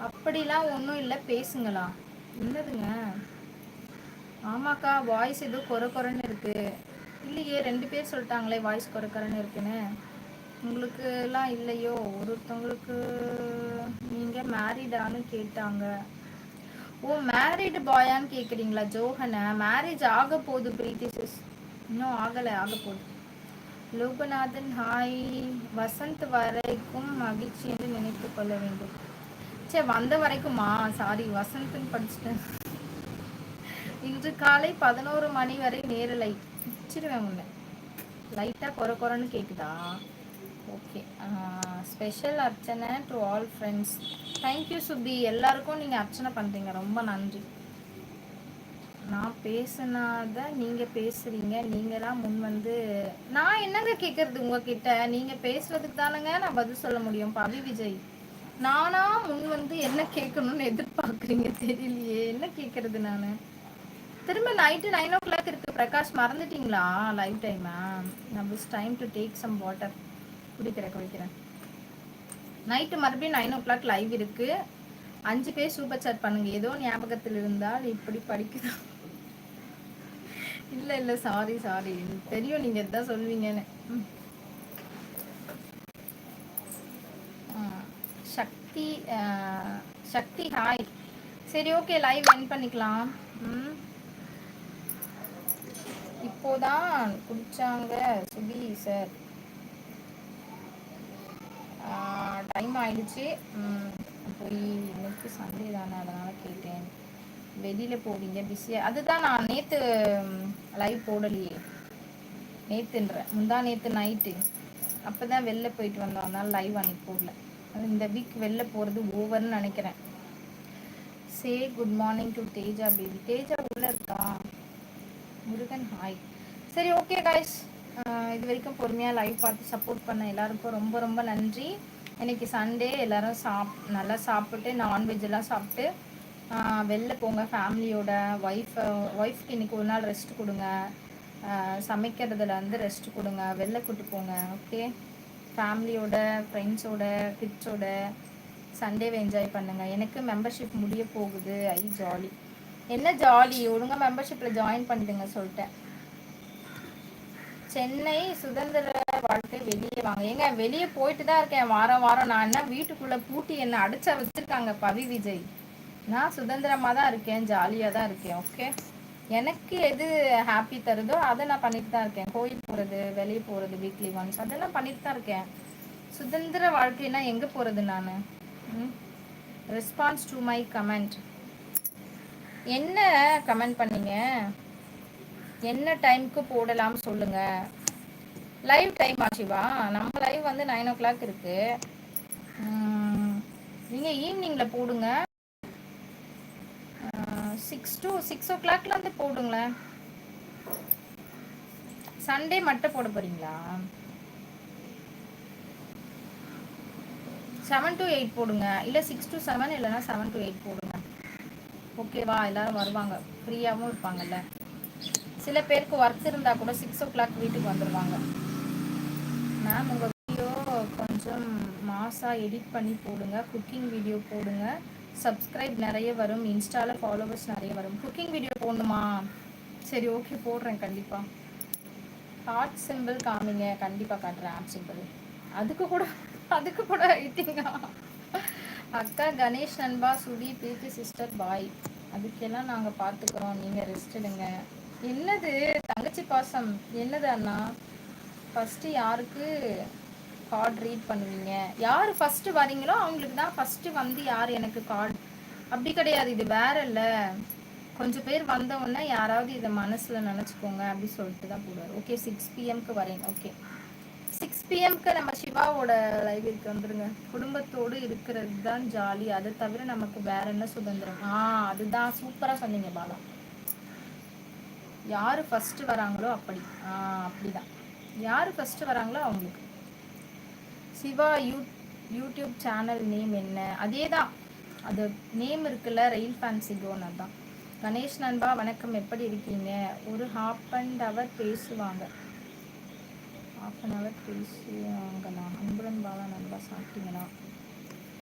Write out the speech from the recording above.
அப்படிலாம் ஒன்றும் இல்லை பேசுங்களா? என்னதுங்க? ஆமாக்கா வாய்ஸ் ஏதோ குறை குறைன்னு இருக்கு. இல்லையே ரெண்டு பேர் சொல்லிட்டாங்களே வாய்ஸ் குறை குறைன்னு இருக்குன்னு. உங்களுக்கு எல்லாம் இல்லையோ? ஒருத்தவங்களுக்கு நீங்கள் மேரிடான்னு கேட்டாங்க. ஓ மேரிடு பாயான்னு கேட்குறீங்களா ஜோகனை? மேரேஜ் ஆக போகுது பிரீத்தி சிஸ் இன்னும் ஆகலை ஆக போகுது. லோகநாதன் ஹாய் வசந்த் வரைக்கும் மகிழ்ச்சி என்று நினைத்து கொள்ள வேண்டும். சரி வந்த வரைக்குமா? சாரி வசந்த்னு படிச்சுட்டேன். இன்று காலை பதினோரு மணி வரை நேர லைட் வச்சிருவேன் உன்னை. லைட்டாக குறை குறைன்னு கேட்குதா ஓகே ஸ்பெஷல் அர்ச்சனை to all friends thank you Subi. எல்லாருக்கும் நீங்கள் அர்ச்சனை பண்ணுறீங்க ரொம்ப நன்றி. நான் பேசினாத நீங்கள் பேசுகிறீங்க நீங்களாம் முன் வந்து நான் என்னங்க கேட்குறது உங்ககிட்ட? நீங்கள் பேசுறதுக்கு தானங்க நான் பதில் சொல்ல முடியும். பவி விஜய். நானா முன் வந்து என்ன கேட்கணும்னு எதிர்பார்க்குறீங்க? தெரியலையே. என்ன கேட்கறது நான்? திரும்ப நைட்டு நைன் ஓ கிளாக் இருக்கு. பிரகாஷ் மறந்துட்டீங்களா? லைவ் டைமா நான் time to take some water குடிக்கிறேன் குடிக்கிறேன் நைட்டு மறுபடியும் நைன் ஓ கிளாக் லைவ் இருக்கு. அஞ்சு பேர் சூப்பர் சாட் பண்ணுங்க. ஏதோ ஞாபகத்தில் இருந்தால் இப்படி படிக்குதா இல்லை இல்லை. சாரி சாரி தெரியும். நீங்கள் எதான் சொல்வீங்கன்னு ம். ஆ, சக்தி சக்தி ஹாய் சரி ஓகே லைவ் என் பண்ணிக்கலாம். ம். இப்போதான் குடிச்சாங்க சுபி சார் டைம் ஆயிடுச்சு. போய் இன்னைக்கு சண்டே தானே அதனால கேட்டேன். வெளியில போவீங்க பிஸியா அதுதான் நான் நேத்து லைவ் போடலையே. நேத்துன்ற முந்தா நேத்து நைட்டு அப்பதான் வெளில போயிட்டு வந்தோம். அதனால லைவ் அன்னைக்கு போடல. அது இந்த வீக் வெளில போகிறது ஓவர்னு நினைக்கிறேன். Say good morning to Teja baby Teja உள்ள இருக்கா? முருகன் ஹாய் சரி ஓகே காய்ஸ் இது வரைக்கும் பொறுமையாக லைவ் பார்த்து சப்போர்ட் பண்ண எல்லாருக்கும் ரொம்ப ரொம்ப நன்றி. இன்றைக்கி சண்டே எல்லோரும் சாப் நல்லா சாப்பிட்டு நான்வெஜ் எல்லாம் சாப்பிட்டு வெளில போங்க. ஃபேமிலியோட ஒய்ஃப் ஒய்ஃப்க்கு இன்னைக்கு ஒரு நாள் ரெஸ்ட் கொடுங்க. சமைக்கிறதுல வந்து ரெஸ்ட் கொடுங்க. வெளில கூட்டு போங்க ஓகே ஃபேமிலியோட ஃப்ரெண்ட்ஸோட கிட்ஸோட சண்டேவை என்ஜாய் பண்ணுங்க. எனக்கு மெம்பர்ஷிப் முடிய போகுது. ஐ ஜாலி என்ன ஜாலி ஒழுங்கா மெம்பர்ஷிப்ல ஜாயின் பண்ணிடுங்க சொல்லிட்டேன். சென்னை சுதந்திர வாழ்க்கை வெளியே வாங்க. ஏங்க வெளியே போயிட்டு தான் இருக்கேன். வாரம் வாரம் நான் என்ன வீட்டுக்குள்ள பூட்டி என்ன அடைச்சா வச்சிருக்காங்க பவி விஜய்? நான் சுதந்திரமா தான் இருக்கேன் ஜாலியா தான் இருக்கேன் ஓகே எனக்கு எது ஹாப்பி தருதோ அதை நான் பண்ணிட்டு தான் இருக்கேன். கோயில் போகிறது வெளியே போகிறது வீக்லி ஒன்ஸ் அதெல்லாம் பண்ணிட்டு தான் இருக்கேன். சுதந்திர வாழ்க்கைனா எங்கே போகிறது நான்? ரெஸ்பான்ஸ் டு மை கமெண்ட் என்ன கமெண்ட் பண்ணீங்க? என்ன டைம்க்கு போடலாம் சொல்லுங்க. லைவ் டைம் ஆச்சுவா நம்ம லைவ் வந்து நைன் ஓ கிளாக் இருக்கு நீங்கள் ஈவினிங்கில் போடுங்க. சிக்ஸ் டு சிக்ஸ் ஓ கிளாக்லேருந்து போடுங்களேன். சண்டே மட்டும் போட போறீங்களா? செவன் டு எயிட் போடுங்க. இல்லை சிக்ஸ் டு செவன் இல்லைன்னா செவன் டு எயிட் போடுங்க. ஓகேவா எல்லாரும் வருவாங்க. ஃப்ரீயாகவும் இருப்பாங்கல்ல. சில பேருக்கு ஒர்க் இருந்தால் கூட சிக்ஸ் ஓ கிளாக் வீட்டுக்கு வந்துடுவாங்க மேம் உங்கள் வீடியோ கொஞ்சம் மாசாக எடிட் பண்ணி போடுங்க. குக்கிங் வீடியோ போடுங்க. சப்ஸ்கிரைப் நிறைய வரும் இன்ஸ்டாவில் ஃபாலோவர்ஸ் நிறைய வரும். குக்கிங் வீடியோ போடணுமா? சரி ஓகே போடுறேன் கண்டிப்பாக ஹார்ட் சிம்பிள் காமிங்க. கண்டிப்பாக காட்டுறேன் ஹார்ட் சிம்பிள் அதுக்கு கூட அதுக்கு கூட ஐட்டிங்கா அக்கா கணேஷ் நண்பா சுடி பிரீத்தி சிஸ்டர் பாய். அதுக்கெல்லாம் நாங்கள் பார்த்துக்குறோம் நீங்கள் ரெஸ்ட் எடுங்க. என்னது? தங்கச்சி பாசம். என்னது அண்ணா? ஃபஸ்ட்டு யாருக்கு? கார்டு ரீட் பண்ணுவீங்க. யார் ஃபஸ்ட்டு வரீங்களோ அவங்களுக்கு தான் ஃபஸ்ட்டு வந்து யார் எனக்கு கார்டு அப்படி கிடையாது இது வேற இல்லை. கொஞ்சம் பேர் வந்த உடனே யாராவது இதை மனசில் நினச்சிக்கோங்க அப்படி சொல்லிட்டு தான் போடுவார். ஓகே சிக்ஸ் பிஎம்க்கு வரேன். ஓகே சிக்ஸ் பிஎம்க்கு நம்ம சிவாவோட லைவிற்கு வந்துருங்க. குடும்பத்தோடு இருக்கிறது தான் ஜாலி. அதை தவிர நமக்கு வேற என்ன சுதந்திரம்? ஆ அதுதான். சூப்பராக சொன்னீங்க பாலா. யார் ஃபஸ்ட்டு வராங்களோ அப்படி. ஆ அப்படிதான். யார் ஃபஸ்ட்டு வராங்களோ அவங்களுக்கு. Shiva you YouTube channel name என்ன? அதே தான் அது நேம் இருக்குல்ல ரயில் ஃபேன்சி கோனர் தான் கணேஷ் நண்பா வணக்கம். எப்படி இருக்கீங்க? ஒரு ஹாஃப் அண்ட் ஹவர் பேசுவாங்க. ஹாஃப் அன் ஹவர் பேசுவாங்களா அன்புடன் பாலா நண்பா சாப்பிட்டீங்களா